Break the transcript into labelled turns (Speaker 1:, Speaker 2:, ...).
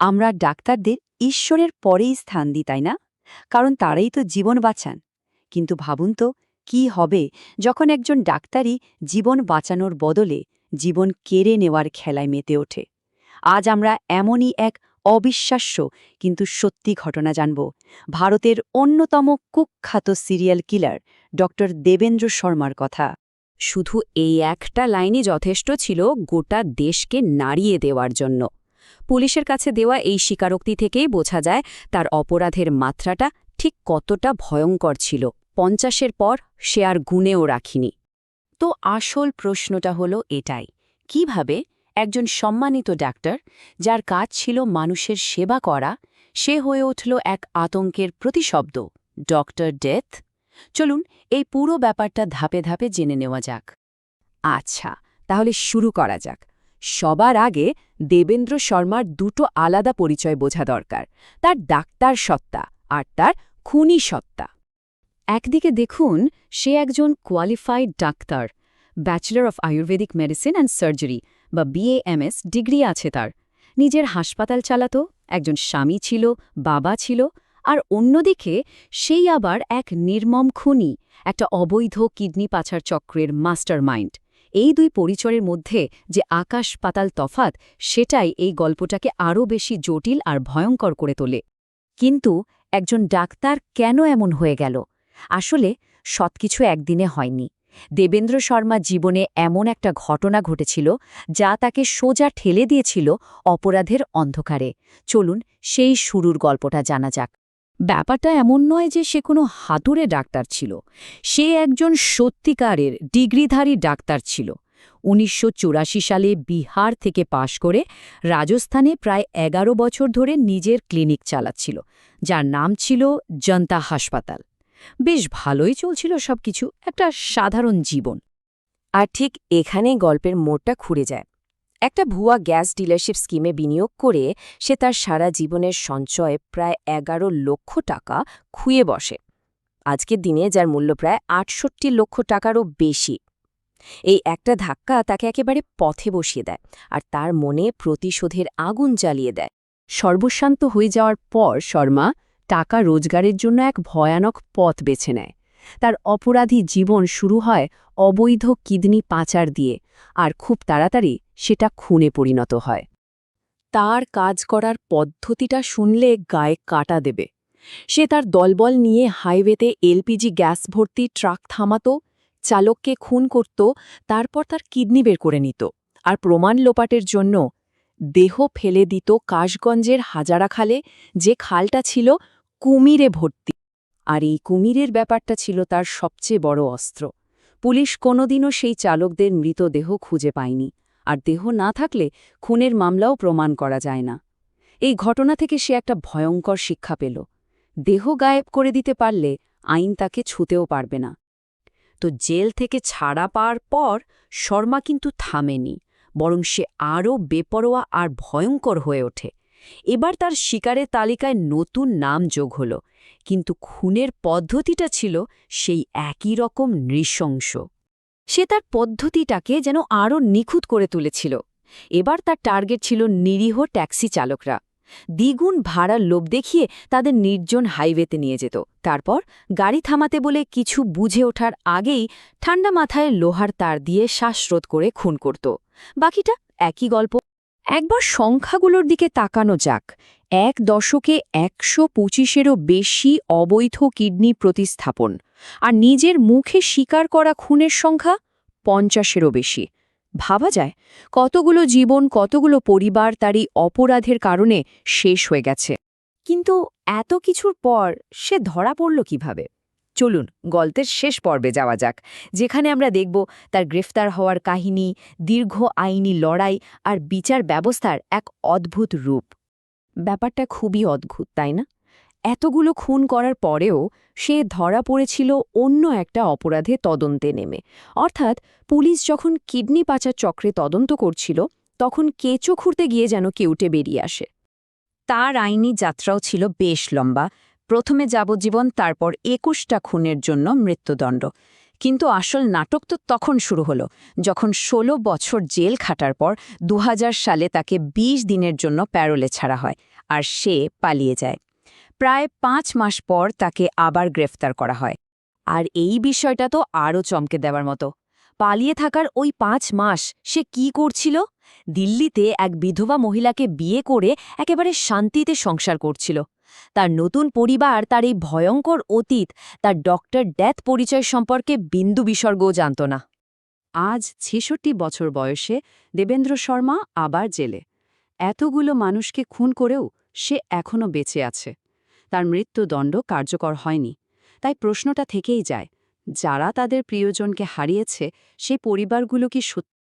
Speaker 1: আমরা ডাক্তারদের ঈশ্বরের পরেই স্থান দিই, তাই না? কারণ তারাই তো জীবন বাঁচান। কিন্তু ভাবুন তো, কি হবে যখন একজন ডাক্তারই জীবন বাঁচানোর বদলে জীবন কেড়ে নেওয়ার খেলায় মেতে ওঠে? আজ আমরা এমনই এক অবিশ্বাস্য কিন্তু সত্যি ঘটনা জানব। ভারতের অন্যতম কুখ্যাত সিরিয়াল কিলার ড দেবেন্দ্র শর্মার কথা। শুধু এই একটা লাইনই যথেষ্ট ছিল গোটা দেশকে নাড়িয়ে দেওয়ার জন্য। পুলিশের কাছে দেওয়া এই স্বীকারোক্তি থেকেই বোঝা যায় তার অপরাধের মাত্রাটা ঠিক কতটা ভয়ঙ্কর ছিল। পঞ্চাশের পর সে আর গুণেও রাখিনি। তো আসল প্রশ্নটা হলো এটাই, কীভাবে একজন সম্মানিত ডাক্তার, যার কাজ ছিল মানুষের সেবা করা, সে হয়ে উঠল এক আতঙ্কের প্রতিশব্দ, ডক্টর ডেথ? চলুন এই পুরো ব্যাপারটা ধাপে ধাপে জেনে নেওয়া যাক। আচ্ছা তাহলে শুরু করা যাক। সবার আগে দেবেন্দ্র শর্মার দুটো আলাদা পরিচয় বোঝা দরকার, তার ডাক্তার সত্তা আর তার খুনি সত্তা। একদিকে দেখুন, সে একজন qualified doctor bachelor of ayurvedic medicine and surgery বা বিএএমএস ডিগ্রি আছে তার। নিজের হাসপাতাল চালাত, একজন স্বামী ছিল, বাবা ছিল, আর অন্যদিকে সেই আবার এক নির্মম খুনি, একটা অবৈধ কিডনি পাচার চক্রের মাস্টার মাইন্ড এই দুই পরিচয়ের মধ্যে যে আকাশ পাতাল তফাত সেটাই এই গল্পটাকে আরও বেশি জটিল আর ভয়ঙ্কর করে তোলে। কিন্তু একজন ডাক্তার কেন এমন হয়ে গেল? আসলে সৎকিছু একদিনে হয়নি। দেবেন্দ্র শর্মা জীবনে এমন একটা ঘটনা ঘটেছিল যা তাকে সোজা ঠেলে দিয়েছিল অপরাধের অন্ধকারে। চলুন সেই শুরুর গল্পটা জানা যাক। ব্যাপারটা এমন নয় যে সে কোনো হাতুড়ে ডাক্তার ছিল। সে একজন সত্যিকারের ডিগ্রিধারী ডাক্তার ছিল। উনিশশো চুরাশি সালে বিহার থেকে পাশ করে রাজস্থানে প্রায় এগারো বছর ধরে নিজের ক্লিনিক চালাচ্ছিল, যার নাম ছিল জনতা হাসপাতাল। বেশ ভালোই চলছিল সবকিছু, একটা সাধারণ জীবন। আর ঠিক এখানেই গল্পের মোড়টা খুঁড়ে যায়। একটা ভুয়া গ্যাস ডিলারশিপ স্কিমে বিনিয়োগ করে সে তার সারা জীবনের সঞ্চয় প্রায় এগারো লক্ষ টাকা খুয়ে বসে। আজকের দিনে যার মূল্য প্রায় আটষট্টি লক্ষ টাকারও বেশি। এই একটা ধাক্কা তাকে একেবারে পথে বসিয়ে দেয় আর তার মনে প্রতিশোধের আগুন জ্বালিয়ে দেয়। সর্বশান্ত হয়ে যাওয়ার পর শর্মা টাকা রোজগারের জন্য এক ভয়ানক পথ বেছে নেয়। তার অপরাধী জীবন শুরু হয় অবৈধ কিডনি পাচার দিয়ে আর খুব তাড়াতাড়ি সেটা খুনে পরিণত হয়। তার কাজ করার পদ্ধতিটা শুনলে গায়ে কাটা দেবে। সে তার দলবল নিয়ে হাইওয়েতে এলপিজি গ্যাস ভর্তি ট্রাক থামাত, চালককে খুন করত, তারপর তার কিডনি বের করে নিত আর প্রমাণ লোপাটের জন্য দেহ ফেলে দিত কাশগঞ্জের হাজারা খালে যে খালটা ছিল কুমিরে ভর্তি। আর এই কুমিরের ব্যাপারটা ছিল তার সবচেয়ে বড় অস্ত্র। পুলিশ কোনোদিনও সেই চালকদের মৃতদেহ খুঁজে পায়নি। আর দেহ না থাকলে খুনের মামলাও প্রমাণ করা যায় না। এই ঘটনা থেকে সে একটা ভয়ঙ্কর শিক্ষা পেল। দেহ গায়েব করে দিতে পারলে আইন তাকে ছুতেও পারবে না। তো জেল থেকে ছাড়া পাওয়ার পর শর্মা কিন্তু থামেনি, বরং সে আরও বেপরোয়া আর ভয়ঙ্কর হয়ে ওঠে। এবার তার শিকারের তালিকায় নতুন নাম যোগ হল, কিন্তু খুনের পদ্ধতিটা ছিল সেই একই রকম নৃশংস। সে তার পদ্ধতিটাকে যেন আরও নিখুঁত করে তুলেছিল। এবার তার টার্গেট ছিল নিরীহ ট্যাক্সি চালকরা। দ্বিগুণ ভাড়ার লোভ দেখিয়ে তাদের নির্জন হাইওয়েতে নিয়ে যেত। তারপর গাড়ি থামাতে বলে কিছু বুঝে ওঠার আগেই ঠান্ডা মাথায় লোহার তার দিয়ে শ্বাসরোধ করে খুন করত। বাকিটা একই গল্প। একবার সংখ্যাগুলোর দিকে তাকানো যাক। এক দশকে একশো পঁচিশেরও বেশি অবৈধ কিডনি প্রতিস্থাপন। আর নিজের মুখে স্বীকার করা খুনের সংখ্যা পঞ্চাশেরও বেশি। ভাবা যায়, কতগুলো জীবন, কতগুলো পরিবার তারই অপরাধের কারণে শেষ হয়ে গেছে। কিন্তু এত কিছুর পর সে ধরা পড়ল কীভাবে? চলুন, গল্পের শেষ পর্বে যাওয়া যাক, যেখানে আমরা দেখব তার গ্রেফতার হওয়ার কাহিনী, দীর্ঘ আইনি লড়াই আর বিচার ব্যবস্থার এক অদ্ভুত রূপ। ব্যাপারটা খুবই অদ্ভুত, তাই না? এতগুলো খুন করার পরেও সে ধরা পড়েছিল অন্য একটা অপরাধে তদন্তে নেমে। অর্থাৎ পুলিশ যখন কিডনি পাচার চক্রে তদন্ত করছিল, তখন কেঁচো খুঁড়তে গিয়ে যেন কেউটে বেরিয়ে আসে। তার আইনি যাত্রাও ছিল বেশ লম্বা প্রথমে যাবজ্জীবন, তারপর একুশটা খুনের জন্য মৃত্যুদণ্ড।
Speaker 2: কিন্তু আসল নাটক তো তখন শুরু হলো, যখন ১৬ বছর জেল খাটার পর দু হাজার সালে তাকে ২০ দিনের জন্য প্যারোলে ছাড়া হয় আর সে পালিয়ে যায়। প্রায় পাঁচ মাস পর তাকে আবার গ্রেফতার করা হয়।
Speaker 1: আর এই বিষয়টা তো আরও চমকে দেওয়ার মতো। পালিয়ে থাকার ওই পাঁচ মাস সে কি করছিল? দিল্লিতে এক বিধবা মহিলাকে বিয়ে করে একেবারে শান্তিতে সংসার করছিল। তার নতুন পরিবার, তার এই ভয়ঙ্কর অতীত, তার ডক্টর ডেথ পরিচয় সম্পর্কে বিন্দু বিসর্গও জানত না। আজ ছেষট্টি বছর বয়সে দেবেন্দ্র শর্মা আবার জেলে। এতগুলো মানুষকে খুন করেও সে এখনও বেঁচে আছে। তার মৃত্যুদণ্ড কার্যকর হয়নি। তাই প্রশ্নটা থেকেই যায়, যারা তাদের প্রিয়জনকে হারিয়েছে সেই পরিবারগুলো কি সত্যি